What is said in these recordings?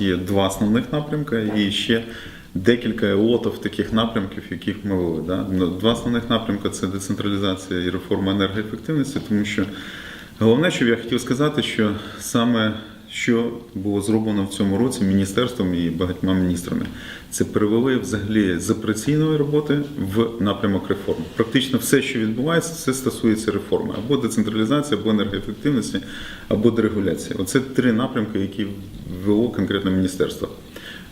Є два основних напрямки і ще декілька лотів таких напрямків, яких ми вели. Да? Ну, Два основних напрямки це децентралізація і реформа енергоефективності, тому що головне, що я хотів сказати, що саме що було зроблено в цьому році міністерством і багатьма міністрами, це перевели взагалі з операційної роботи в напрямок реформ. Практично все, що відбувається, це стосується реформи або децентралізації, або енергоефективності, або дерегуляції. Оце три напрямки, які ввело конкретно міністерство.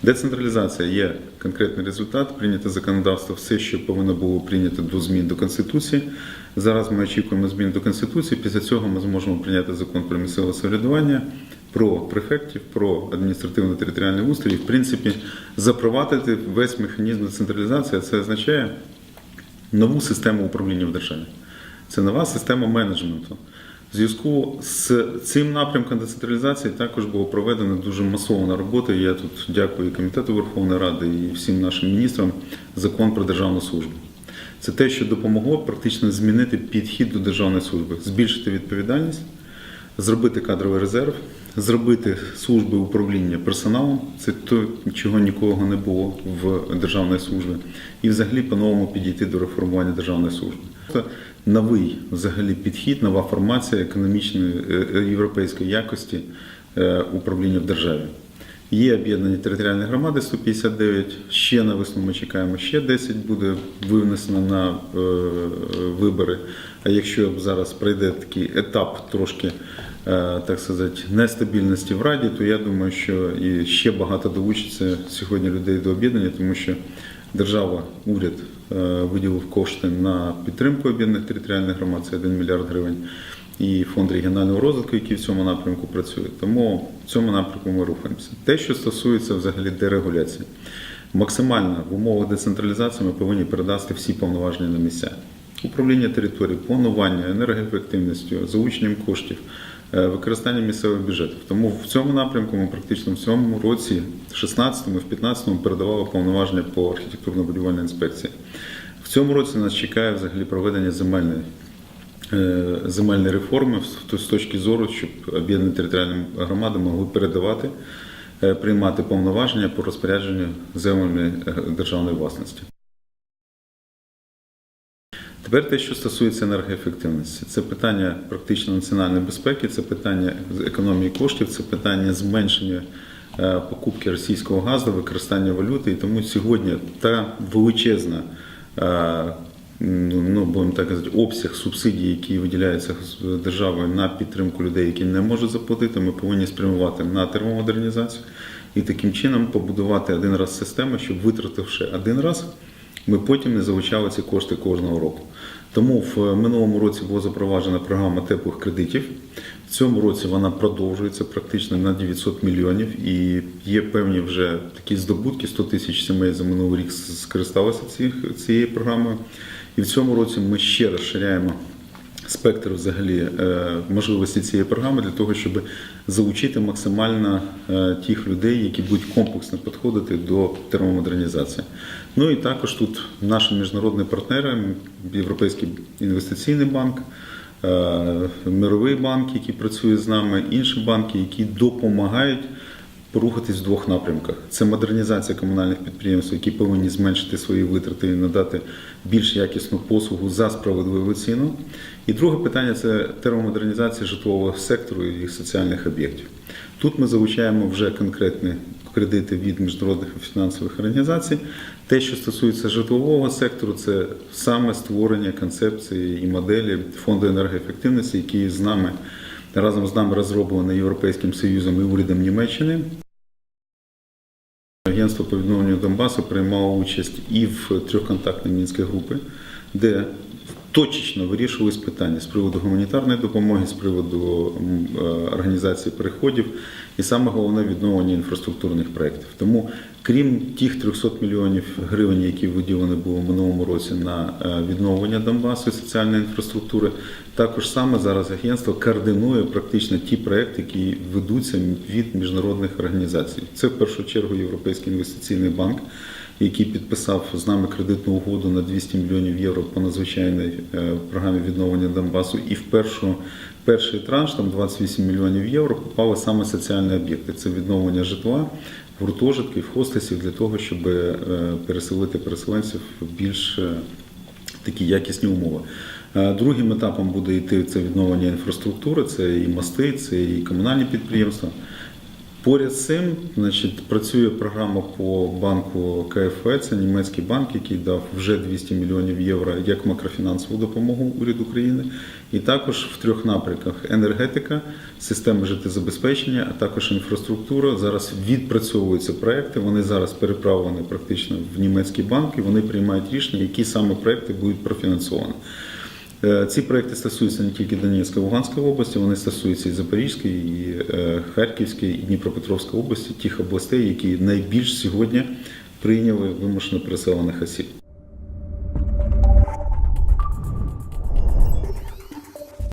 Децентралізація є конкретний результат, прийняте законодавство, все, що повинно було прийнято до змін до Конституції. Зараз ми очікуємо змін до Конституції. Після цього ми зможемо прийняти закон про місцеве самоврядування, про префектів, про адміністративно-територіальний устрій. В принципі, запровадити весь механізм децентралізації. Це означає нову систему управління в державі. Це нова система менеджменту. В зв'язку з цим напрямком децентралізації також було проведено дуже масована робота. Я тут дякую Комітету Верховної Ради і всім нашим міністрам закон про державну службу. Це те, що допомогло практично змінити підхід до державної служби, збільшити відповідальність, зробити кадровий резерв, зробити служби управління персоналом. Це то, чого нікого не було в державній службі, і взагалі по-новому підійти до реформування державної служби. Новий взагалі підхід, нова формація економічної е, е, європейської якості е, управління в державі. Є об'єднані територіальні громади 159, ще на весну ми чекаємо, ще 10 буде винесено на вибори. А якщо зараз пройде такий етап трошки, так сказати, нестабільності в Раді, то я думаю, що і ще багато долучиться сьогодні людей до об'єднання, тому що держава, уряд е, виділив кошти на підтримку об'єднаних територіальних громад, це 1 мільярд гривень і фонд регіонального розвитку, який в цьому напрямку працює. Тому в цьому напрямку ми рухаємося. Те, що стосується взагалі дерегуляції, максимально в умовах децентралізації ми повинні передати всі повноваження на місця. Управління території, планування, енергоефективністю, залученням коштів, е, використання місцевих бюджетів. Тому в цьому напрямку ми практично в цьому році, в 16-му і в 15-му передавали повноваження по архітектурно-будівельній інспекції. В цьому році нас чекає взагалі проведення земельної е, земельної реформи з точки зору, щоб об'єднані територіальні громади могли передавати, е, приймати повноваження по розпорядженню земельної державної власності. Тепер те, що стосується енергоефективності, це питання практично національної безпеки, це питання економії коштів, це питання зменшення е, покупки російського газу, використання валюти. І тому сьогодні та величезна, е, ну ну, будемо так казати, обсяг субсидій, які виділяються державою на підтримку людей, які не можуть заплатити, ми повинні спрямувати на термомодернізацію і таким чином побудувати один раз систему, щоб витративши один раз ми потім не залучали ці кошти кожного року. Тому в минулому році була запроваджена програма теплих кредитів. В цьому році вона продовжується практично на 900 мільйонів і є певні вже такі здобутки. 100 тисяч сімей за минулий рік скористалися цією програмою. І в цьому році ми ще розширяємо спектр взагалі е, можливості цієї програми для того, щоб залучити максимально е, тих людей, які будуть комплексно підходити до термомодернізації. Ну і також тут наші міжнародні партнери, Європейський інвестиційний банк, е, Мировий банк, який працює з нами, інші банки, які допомагають порухатись в двох напрямках: це модернізація комунальних підприємств, які повинні зменшити свої витрати і надати більш якісну послугу за справедливу ціну. І друге питання це термомодернізація житлового сектору і соціальних об'єктів. Тут ми залучаємо вже конкретні кредити від міжнародних фінансових організацій. Те, що стосується житлового сектору, це саме створення концепції і моделі фонду енергоефективності, який з нами разом з нами розроблена Європейським Союзом і урядом Німеччини. Агентство по відновленню Донбасу приймало участь і в трьохконтактній мінській групі, де точечно вирішувались питання з приводу гуманітарної допомоги, з приводу е, організації переходів і саме головне відновлення інфраструктурних проєктів. Тому, крім тих 300 мільйонів гривень, які виділені були в минулому році на е, відновлення Донбасу і соціальної інфраструктури, також саме зараз агентство координує практично ті проекти, які ведуться від міжнародних організацій. Це в першу чергу Європейський інвестиційний банк, який підписав з нами кредитну угоду на 200 мільйонів євро по надзвичайній е, програмі відновлення Донбасу. І в першу перший транш, там 28 мільйонів євро, попали саме соціальні об'єкти. Це відновлення житла, гуртожитків, хостесів для того, щоб е, переселити переселенців в більш е, такі якісні умови. Другим етапом буде йти це відновлення інфраструктури, це і мости, це і комунальні підприємства. Поряд з цим, значить, працює програма по банку КФВ, це німецький банк, який дав вже 200 мільйонів євро як макрофінансову допомогу уряду України, і також в трьох напрямках: енергетика, система життєзабезпечення, а також інфраструктура. Зараз відпрацьовуються проекти. Вони зараз переправлені практично в німецький банк, і вони приймають рішення, які саме проекти будуть профінансовані. Е, Ці проекти стосуються не тільки Донецької Луганської області, вони стосуються і Запорізької, і е, Харківської, і Дніпропетровської області, тих областей, які найбільш сьогодні прийняли вимушено переселених осіб.